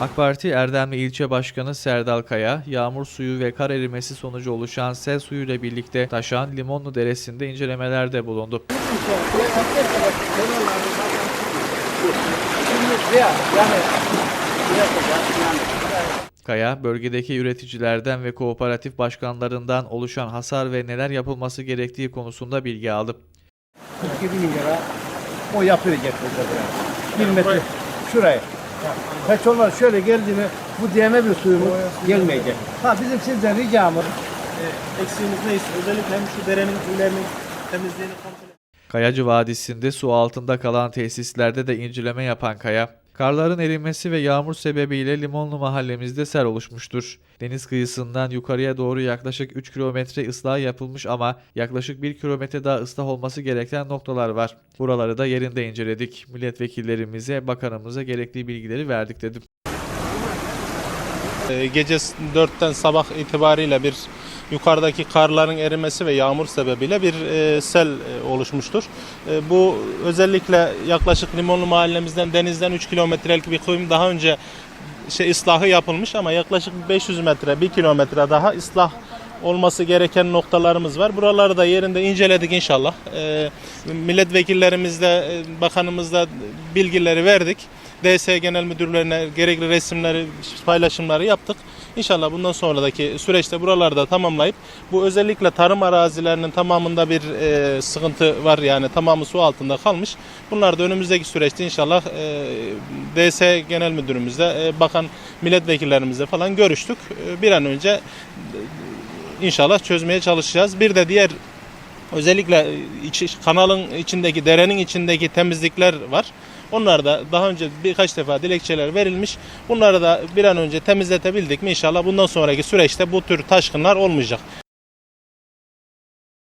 AK Parti Erdemli İlçe Başkanı Serdal Kaya, yağmur suyu ve kar erimesi sonucu oluşan sel suyuyla birlikte taşan Limonlu Deresi'nde incelemelerde bulundu. Kaya, bölgedeki üreticilerden ve kooperatif başkanlarından oluşan hasar ve neler yapılması gerektiği konusunda bilgi aldı. 47 bin lira o burada buraya. Bir metre şuraya. Kaç olmaz şöyle geldi mi bu diyeme bir suyumuz gelmeyecek. Ha bizim sizden ricamız e, eksiğimiz neyse özellikle hem şu derenin kuyularının temizliğini kontrol Kayacı Vadisi'nde su altında kalan tesislerde de inceleme yapan Kaya, karların erimesi ve yağmur sebebiyle Limonlu mahallemizde sel oluşmuştur. Deniz kıyısından yukarıya doğru yaklaşık 3 kilometre ıslah yapılmış ama yaklaşık 1 kilometre daha ıslah olması gereken noktalar var. Buraları da yerinde inceledik. Milletvekillerimize, bakanımıza gerekli bilgileri verdik dedim. Ee, Gece 4'ten sabah itibariyle bir yukarıdaki karların erimesi ve yağmur sebebiyle bir e, sel e, oluşmuştur. E, bu özellikle yaklaşık Limonlu mahallemizden denizden 3 kilometrelik bir kuyum daha önce şey ıslahı yapılmış ama yaklaşık 500 metre 1 kilometre daha ıslah olması gereken noktalarımız var. Buraları da yerinde inceledik inşallah. E, milletvekillerimizle, bakanımızla bilgileri verdik. DS Genel Müdürlerine gerekli resimleri, paylaşımları yaptık. İnşallah bundan sonraki süreçte buralarda tamamlayıp bu özellikle tarım arazilerinin tamamında bir e, sıkıntı var yani tamamı su altında kalmış. Bunlar da önümüzdeki süreçte inşallah e, DS Genel Müdürümüzle, e, bakan milletvekillerimizle falan görüştük. E, bir an önce e, inşallah çözmeye çalışacağız. Bir de diğer özellikle içi, kanalın içindeki, derenin içindeki temizlikler var. Onlar da daha önce birkaç defa dilekçeler verilmiş. Bunları da bir an önce temizletebildik mi inşallah bundan sonraki süreçte bu tür taşkınlar olmayacak.